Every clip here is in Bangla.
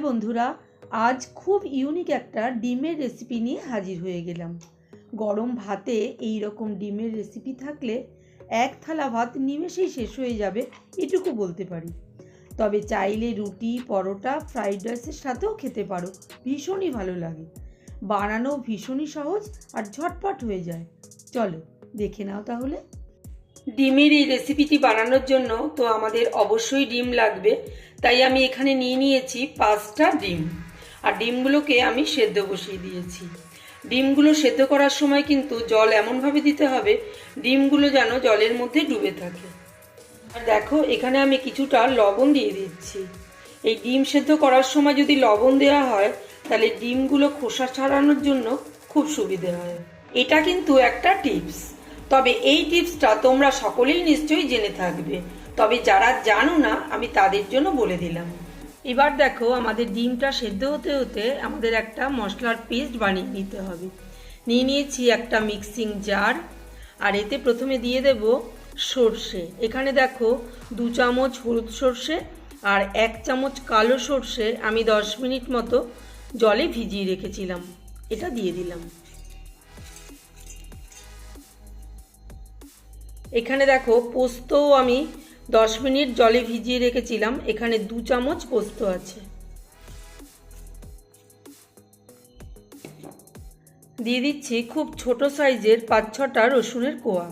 বন্ধুরা, আজ খুব ইউনিক একটা ডিমের রেসিপি নিয়ে হাজির হয়ে গেলাম। গরম ভাতে এই রকম ডিমের রেসিপি থাকলে এক থালা ভাত নিমেষেই শেষ হয়ে যাবে, এটুকু বলতে পারি। তবে চাইলে রুটি, পরোটা ফ্রাইড রাইসের সাথেও খেতে পারো, ভীষণই ভালো লাগে। বানানো ভীষণই সহজ আর ঝটপট হয়ে যায়। চলো, দেখে নাও তাহলে। ডিমের এই রেসিপিটি বানানোর জন্য তো আমাদের অবশ্যই ডিম লাগবে। তাই আমি এখানে নিয়ে নিয়েছি পাঁচটা ডিম। আর ডিমগুলোকে আমি সেদ্ধ বসিয়ে দিয়েছি। ডিমগুলো সেদ্ধ করার সময় কিন্তু জল এমনভাবে দিতে হবে, ডিমগুলো যেন জলের মধ্যে ডুবে থাকে। আর দেখো, এখানে আমি কিছুটা লবণ দিয়ে দিচ্ছি। এই ডিম সেদ্ধ করার সময় যদি লবণ দেওয়া হয়, তাহলে ডিমগুলো খোসা ছাড়ানোর জন্য খুব সুবিধে হয়। এটা কিন্তু একটা টিপস। তবে এই টিপসটা তোমরা সকলেই নিশ্চয়ই জেনে থাকবে। তবে যারা জানো না, আমি তাদের জন্য বলে দিলাম। এবার দেখো, আমাদের ডিমটা সেদ্ধ হতে হতে আমাদের একটা মশলার পেস্ট বানিয়ে নিতে হবে। নিয়ে নিয়েছি একটা মিক্সিং জার, আর এতে প্রথমে দিয়ে দেব সর্ষে। এখানে দেখো, দু চামচ হলুদ সর্ষে আর এক চামচ কালো সর্ষে আমি দশ মিনিট মতো জলে ভিজিয়ে রেখেছিলাম। এটা দিয়ে দিলাম। এখানে দেখো, পোস্তও আমি দশ মিনিট জলে ভিজিয়ে রেখেছিলাম, এখানে দু চামচ পোস্ত আছে। দিয়ে দিচ্ছি খুব ছোট সাইজের পাঁচ ছটা রসুনের কোয়া।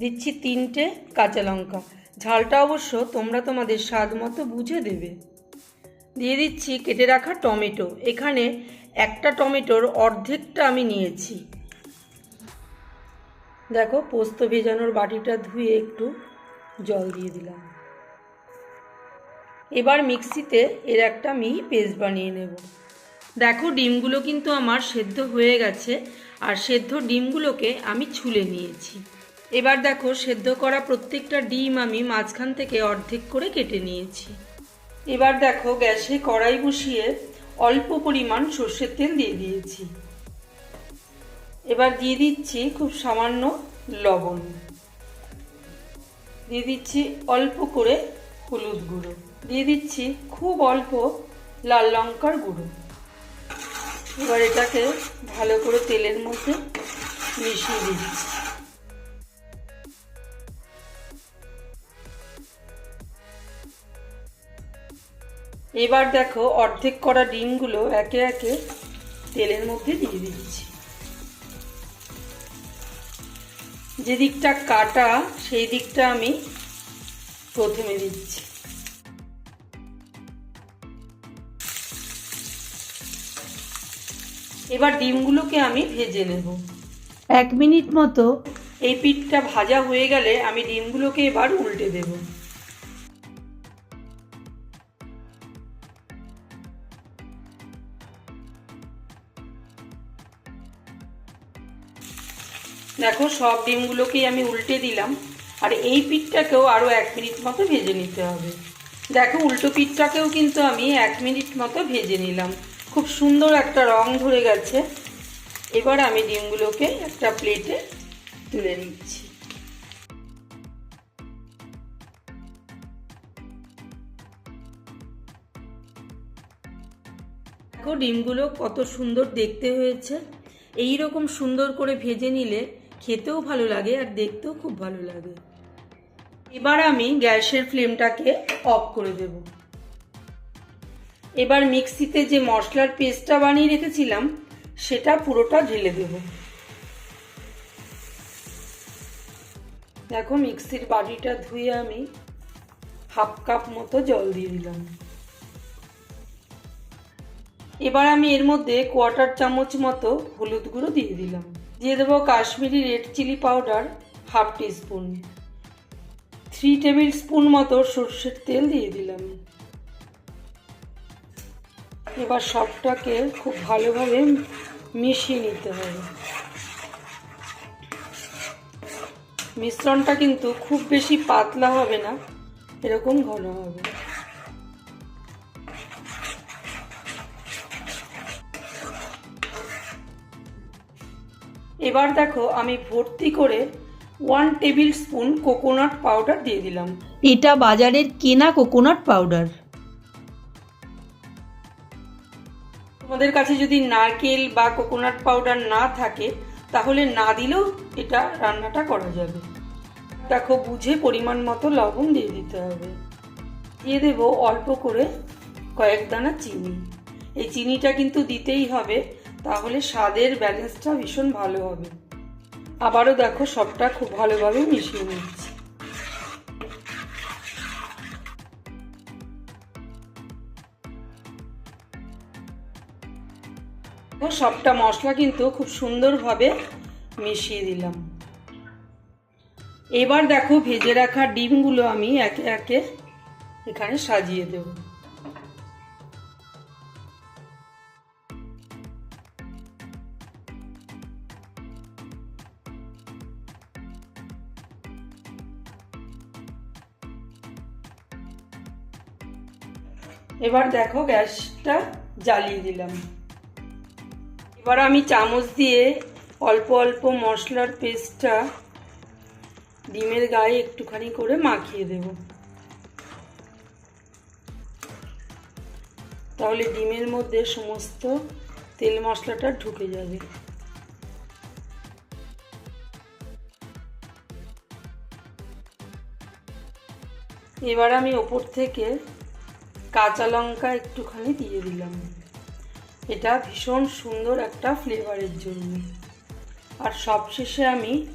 দিচ্ছি তিনটে কাঁচা লঙ্কা। ঝালটা অবশ্য তোমরা তোমাদের স্বাদ মতো বুঝে দেবে। দিয়ে দিচ্ছি কেটে রাখা টমেটো। এখানে একটা টমেটোর অর্ধেকটা আমি নিয়েছি। দেখো পোস্ত ভেজানোর বাটিটা ধুয়ে একটু জল দিয়ে দিলাম। এবার মিক্সিতে এর একটা মিহি পেস্ট বানিয়ে নেব। দেখো, ডিমগুলো কিন্তু আমার সেদ্ধ হয়ে গেছে আর সেদ্ধ ডিমগুলোকে আমি ছুলে নিয়েছি। এবার দেখো, সেদ্ধ করা প্রত্যেকটা ডিম আমি মাঝখান থেকে অর্ধেক করে কেটে নিয়েছি। এবার দেখো, গ্যাসে কড়াই বসিয়ে অল্প পরিমাণ সর্ষের তেল দিয়ে দিয়েছি। এবার দিয়ে দিচ্ছি খুব সামান্য লবণ। দিয়ে দিচ্ছি অল্প করে হলুদ গুঁড়ো। দিয়ে দিচ্ছি খুব অল্প লাল লঙ্কার গুঁড়ো। এবার এটাকে ভালো করে তেলের মধ্যে মিশিয়ে দিচ্ছি। এবার দেখো অর্ধেক করা ডিমগুলো একে একে তেলের মধ্যে দিয়ে দিচ্ছি। যে দিকটা কাটা সেই দিকটা আমি প্রথমে দিচ্ছি। এবার ডিমগুলোকে আমি ভেজে নেব। এক মিনিট মতো। এই পিঠটা ভাজা হয়ে গেলে আমি ডিমগুলোকে এবার উল্টে দেব। দেখো, সব ডিমগুলোকেই আমি উল্টে দিলাম। আর এই পিঠটাকেও আরও এক মিনিট মতো ভেজে নিতে হবে। দেখো, উল্টো পিঠটাকেও কিন্তু আমি এক মিনিট মতো ভেজে নিলাম। খুব সুন্দর একটা রং ধরে গেছে। এবার আমি ডিমগুলোকে একটা প্লেটে তুলে নিচ্ছি। দেখো, ডিমগুলো কত সুন্দর দেখতে হয়েছে। এই রকম সুন্দর করে ভেজে নিলে খেতেও ভালো লাগে আর দেখতেও খুব ভালো লাগে। এবার আমি গ্যাসের ফ্লেমটাকে অফ করে দেব। এবার মিক্সিতে যে মশলার পেস্টটা বানিয়ে রেখেছিলাম, সেটা পুরোটা ঢেলে দেব। দেখো মিক্সির বাটিটা ধুয়ে আমি হাফ কাপ মতো জল দিয়ে দিলাম। এবার আমি এর মধ্যে কোয়ার্টার চামচ মতো হলুদ গুঁড়ো দিয়ে দিলাম। দিয়ে দেবো Kashmiri red chilli powder half teaspoon. Three tablespoon মতো সর্ষের তেল দিয়ে দিলাম। এবার সবটাকে খুব ভালোভাবে মিশিয়ে নিতে হবে। মিশ্রণটা কিন্তু খুব বেশি পাতলা হবে না, এরকম ঘন হবে। এবার দেখো আমি ভর্তি করে one tablespoon coconut powder দিয়ে দিলাম। এটা বাজারের কেনা কোকোনাট পাউডার তোমাদের কাছে যদি নারকেল বা কোকোনাট পাউডার না থাকে তাহলে না দিলেও এটা রান্নাটা করা যাবে। দেখো বুঝে পরিমাণ মতো লবণ দিয়ে দিতে হবে। দিয়ে দেব অল্প করে কয়েক দানা চিনি। এই চিনিটা কিন্তু দিতেই হবে। তাহলে স্বাদের ব্যালেন্সটা ভীষণ ভালো হবে। আবারও দেখো সবটা খুব ভালোভাবে মিশিয়ে নিচ্ছি। সবটা মশলা কিন্তু খুব সুন্দরভাবে মিশিয়ে দিলাম। এবার দেখো ভেজে রাখা ডিমগুলো আমি একে একে এখানে সাজিয়ে দেব। এবার দেখো গ্যাসটা জ্বালিয়ে দিলাম। এবার আমি চামচ দিয়ে অল্প অল্প মশলার পেস্টটা ডিমের গায়ে একটুখানি করে মাখিয়ে দেব। তাহলে ডিমের মধ্যে সমস্ত তেল মশলাটা ঢুকে যাবে। এবার আমি ওপর থেকে কাঁচা লঙ্কা একটুখানি দিয়ে দিলাম। এটা ভীষণ সুন্দর একটা ফ্লেভারের জন্য। আর সবশেষে আমি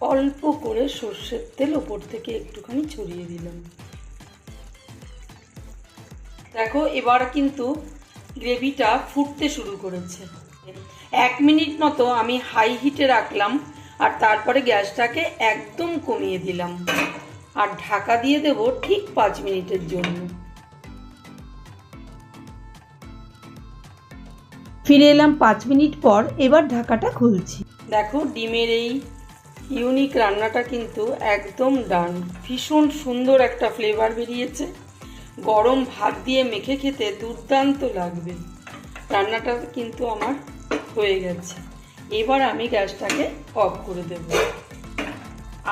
অল্প করে সর্ষের তেল ওপর থেকে একটুখানি ছড়িয়ে দিলাম। দেখো, এবার কিন্তু গ্রেভিটা ফুটতে শুরু করেছে। এক মিনিট মতো আমি হাই হিটে রাখলাম আর তারপরে গ্যাসটাকে একদম কমিয়ে দিলাম। আর ঢাকা দিয়ে দেব ঠিক পাঁচ মিনিটের জন্য। ফিরে এলাম পাঁচ মিনিট পর, এবার ঢাকাটা খুলছি। দেখো, ডিমের এই ইউনিক রান্নাটা কিন্তু একদম ডান ভীষণ সুন্দর একটা ফ্লেভার বেরিয়েছে। গরম ভাত দিয়ে মেখে খেতে দুর্দান্ত লাগবে। রান্নাটা কিন্তু আমার হয়ে গেছে। এবার আমি গ্যাসটাকে অফ করে দেব।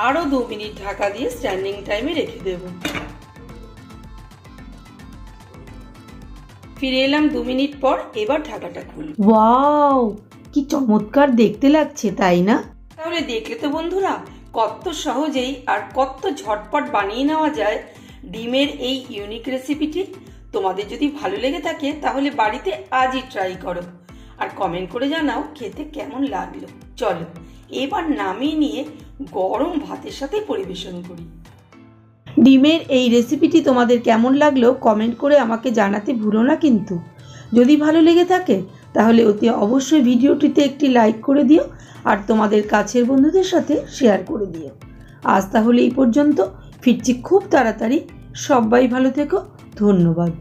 আরও দু মিনিট ঢাকা দিয়ে স্ট্যান্ডিং টাইমে রেখে দেব। ফিরে এলাম দু মিনিট পর এবার ঢাকাটা খুলব ওয়াও কি চমৎকার দেখতে লাগছে তাই না? তাহলে দেখলে তো বন্ধুরা কত সহজেই আর কত ঝটপট বানিয়ে নেওয়া যায় ডিমের এই ইউনিক রেসিপিটি তোমাদের যদি ভালো লেগে থাকে তাহলে বাড়িতে আজই ট্রাই করো। আর কমেন্ট করে জানাও খেতে কেমন লাগল। চলো এবার নামিয়ে নিয়ে গরম ভাতের সাথে পরিবেশন করি। ডিমের এই রেসিপিটি তোমাদের কেমন লাগল কমেন্ট করে আমাকে জানাতে ভুলো না কিন্তু। যদি ভালো লেগে থাকে, তাহলে অতি অবশ্যই ভিডিওটিতে একটি লাইক করে দিও আর তোমাদের কাছের বন্ধুদের সাথে শেয়ার করে দিও। আজ তাহলে এই পর্যন্ত, ফিরছি খুব তাড়াতাড়ি। সবাই ভালো থেকো, ধন্যবাদ।